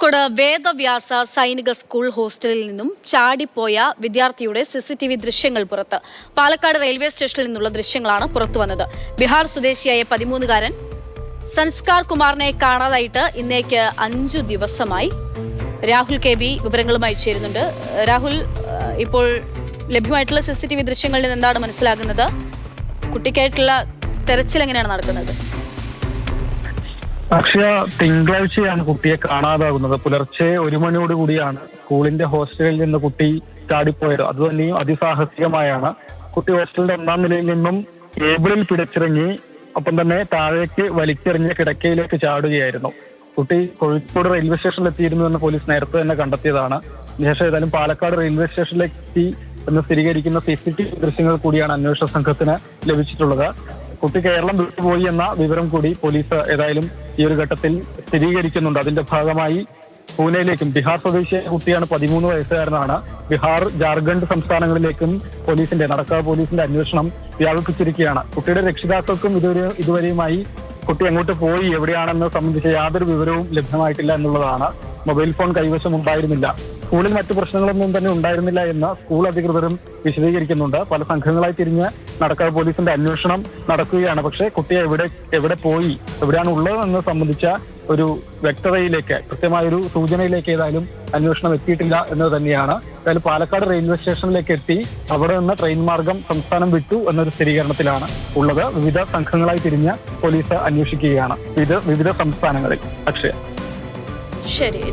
കോഴിക്കോട് വേദവ്യാസ സൈനിക സ്കൂൾ ഹോസ്റ്റലിൽ നിന്നും ചാടിപ്പോയ വിദ്യാർത്ഥിയുടെ സിസിടിവി ദൃശ്യങ്ങൾ പുറത്ത്. പാലക്കാട് റെയിൽവേ സ്റ്റേഷനിൽ നിന്നുള്ള ദൃശ്യങ്ങളാണ് പുറത്തു വന്നത്. ബീഹാർ സ്വദേശിയായ പതിമൂന്നുകാരൻ സംസ്കാർ കുമാറിനെ കാണാതായിട്ട് ഇന്നേക്ക് അഞ്ചു ദിവസമായി. രാഹുൽ കെ ബി വിവരങ്ങളുമായി ചേരുന്നുണ്ട്. രാഹുൽ ഇപ്പോൾ ലഭ്യമായിട്ടുള്ള സിസിടിവി ദൃശ്യങ്ങളിൽ നിന്ന് എന്താണ് മനസ്സിലാകുന്നത്? കുട്ടിക്കായിട്ടുള്ള തെരച്ചിൽ എങ്ങനെയാണ് നടക്കുന്നത്? അക്ഷയ തിങ്കളാഴ്ചയാണ് കുട്ടിയെ കാണാതാകുന്നത്. പുലർച്ചെ ഒരു മണിയോട് കൂടിയാണ് സ്കൂളിന്റെ ഹോസ്റ്റലിൽ നിന്ന് കുട്ടി ചാടിപ്പോയത്. അത് തന്നെയും അതിസാഹസികമായാണ്. കുട്ടി ഹോസ്റ്റലിന്റെ ഒന്നാം നിലയിൽ നിന്നും കേബിളിൽ പിടിച്ചിറങ്ങി ഒപ്പം തന്നെ താഴേക്ക് വലിച്ചെറിഞ്ഞ കിടക്കയിലേക്ക് ചാടുകയായിരുന്നു. കുട്ടി കോഴിക്കോട് റെയിൽവേ സ്റ്റേഷനിൽ എത്തിയിരുന്നു എന്ന് പോലീസ് നേരത്തെ തന്നെ കണ്ടെത്തിയതാണ്. ശേഷം ഏതായാലും പാലക്കാട് റെയിൽവേ സ്റ്റേഷനിലെത്തി എന്ന് സ്ഥിരീകരിക്കുന്ന സി സി ടി വി ദൃശ്യങ്ങൾ കൂടിയാണ് അന്വേഷണ സംഘത്തിന് ലഭിച്ചിട്ടുള്ളത്. കുട്ടി കേരളം വിട്ടുപോയി എന്ന വിവരം കൂടി പോലീസ് ഏതായാലും ഈ ഒരു ഘട്ടത്തിൽ സ്ഥിരീകരിക്കുന്നുണ്ട്. അതിന്റെ ഭാഗമായി പൂനെയിലേക്കും ബീഹാർ സ്വദേശിയായ കുട്ടിയാണ് പതിമൂന്ന് വയസ്സുകാരനാണ്. ബീഹാർ ജാർഖണ്ഡ് സംസ്ഥാനങ്ങളിലേക്കും പോലീസിന്റെ നടക്കാവ് പോലീസിന്റെ അന്വേഷണം വ്യാപിപ്പിച്ചിരിക്കുകയാണ്. കുട്ടിയുടെ രക്ഷിതാക്കൾക്കും ഇതുവരെ ഇതുവരെയുമായി കുട്ടി എങ്ങോട്ട് പോയി എവിടെയാണെന്ന് സംബന്ധിച്ച യാതൊരു വിവരവും ലഭ്യമായിട്ടില്ല എന്നുള്ളതാണ്. മൊബൈൽ ഫോൺ കൈവശം ഉണ്ടായിരുന്നില്ല സ്കൂളിൽ മറ്റു പ്രശ്നങ്ങളൊന്നും തന്നെ ഉണ്ടായിരുന്നില്ല എന്ന് സ്കൂൾ അധികൃതരും വിശദീകരിക്കുന്നുണ്ട്. പല സംഘങ്ങളായി തിരിഞ്ഞ് നടക്കാവ് പോലീസിന്റെ അന്വേഷണം നടക്കുകയാണ്. പക്ഷേ കുട്ടിയെ എവിടെ എവിടെ പോയി എവിടെയാണ് ഉള്ളതെന്ന് സംബന്ധിച്ച ഒരു വ്യക്തതയിലേക്ക് കൃത്യമായ ഒരു സൂചനയിലേക്ക് ഏതായാലും അന്വേഷണം എത്തിയിട്ടില്ല എന്ന് തന്നെയാണ്. ഏതായാലും പാലക്കാട് റെയിൽവേ സ്റ്റേഷനിലേക്ക് എത്തി അവിടെ നിന്ന് ട്രെയിൻ മാർഗം സംസ്ഥാനം വിട്ടു എന്നൊരു സ്ഥിരീകരണത്തിലാണ് ഉള്ളത്. വിവിധ സംഘങ്ങളായി തിരിഞ്ഞ് പോലീസ് അന്വേഷിക്കുകയാണ്. ഇത് വിവിധ സംസ്ഥാനങ്ങളിൽ. അക്ഷയ. ശരി.